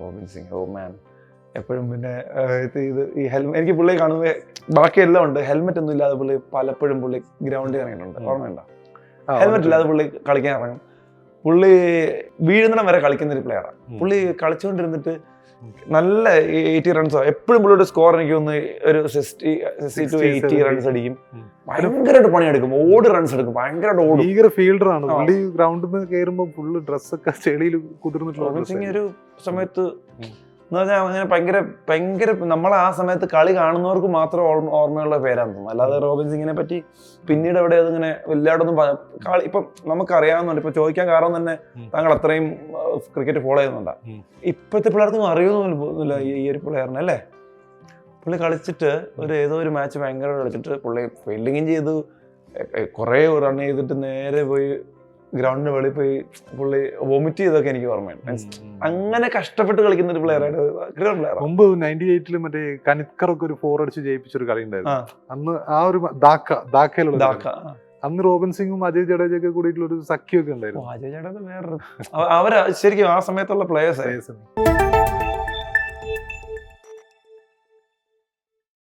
Robin Singh ഓ മാൻ എപ്പോഴും പിന്നെ ഇത് ഇത് ഈ ഹെൽമെറ്റ് എനിക്ക് പുള്ളിയെ കാണുമ്പോൾ ബാക്കി എല്ലാം ഉണ്ട്. ഹെൽമെറ്റ് ഒന്നും ഇല്ലാതെ പുള്ളി പലപ്പോഴും പുള്ളി ഗ്രൗണ്ടിൽ ഇറങ്ങിയിട്ടുണ്ട്. ഓർമ്മയുണ്ട? ഹെൽമെറ്റ് ഇല്ലാതെ പുള്ളി കളിക്കാൻ ഇറങ്ങും. പുള്ളി വീഴുന്നിടം വരെ കളിക്കുന്ന ഒരു പ്ലെയറാണ്. പുള്ളി കളിച്ചുകൊണ്ടിരുന്നിട്ട് നല്ല എയ്റ്റി റൺസോ എപ്പോഴും പുള്ളിയുടെ സ്കോർ എനിക്ക് ഒന്ന് ഒരു sixty sixty two 60, eighty runs അടിക്കും. ഭയങ്കരമായിട്ട് പണിയെടുക്കും. ഓട് റൺസ് എടുക്കും. ഭയങ്കരമായിട്ട് ഓടും. ഭീകര ഫീൽഡർ ആണ്. പുള്ളി ഗ്രൗണ്ടിൽ നിന്ന് കയറുമ്പോൾ ഫുള്ള് ഡ്രസ്സൊക്കെ ചെളിയിൽ കുതിർന്നിട്ടുള്ള ഒരു സമയത്ത്. എന്ന് പറഞ്ഞാൽ അങ്ങനെ ഭയങ്കര ഭയങ്കര നമ്മൾ ആ സമയത്ത് കളി കാണുന്നവർക്ക് മാത്രം ഓർമ്മയുള്ള പേരാന്ന് തോന്നുന്നു. അല്ലാതെ റോബിൻ സിംഗിനെ പറ്റി പിന്നീട് എവിടെ അതിങ്ങനെ എല്ലായിടത്തും കളി ഇപ്പം നമുക്കറിയാവുന്നുണ്ട് ഇപ്പൊ ചോദിക്കാൻ കാരണം തന്നെ താങ്കൾ അത്രയും ക്രിക്കറ്റ് ഫോളോ ചെയ്യുന്നുണ്ടാ. ഇപ്പോഴത്തെ പിള്ളേർക്കൊന്നും അറിയുന്നില്ല ഈ ഈ ഒരു പ്ലെയറിനെ അല്ലേ? പുള്ളി കളിച്ചിട്ട് ഒരു ഏതോ ഒരു മാച്ച് ഭയങ്കര കളിച്ചിട്ട് പുള്ളി ഫീൽഡിങ്ങും ചെയ്തു. കുറേ റൺ ചെയ്തിട്ട് നേരെ പോയി ഗ്രൗണ്ടിന് വെളിയിൽ പോയി പുള്ളി വോമിറ്റ് ചെയ്തൊക്കെ എനിക്ക് ഓർമ്മയുണ്ട്. അങ്ങനെ കഷ്ടപ്പെട്ട് കളിക്കുന്ന ഒരു പ്ലെയറായിട്ട് പ്ലെയർ മുമ്പ് നയന്റി മറ്റേ കനിത്കർ ഒക്കെ ഒരു ഫോർ അടിച്ച് ജയിപ്പിച്ചൊരു കളി ഉണ്ടായിരുന്നു. അന്ന് ആ ഒരു ധാക്ക ധാക്കയിലുള്ള അന്ന് റോബിൻ സിംഗും അജയ് ജഡേജയൊക്കെ കൂടിയിട്ടുള്ള ഒരു സഖ്യമൊക്കെ ഉണ്ടായിരുന്നു. അജയ് ജഡേജ വേറെ അവ- അവർ ശരിക്കും ആ സമയത്തുള്ള പ്ലേയേഴ്സ്.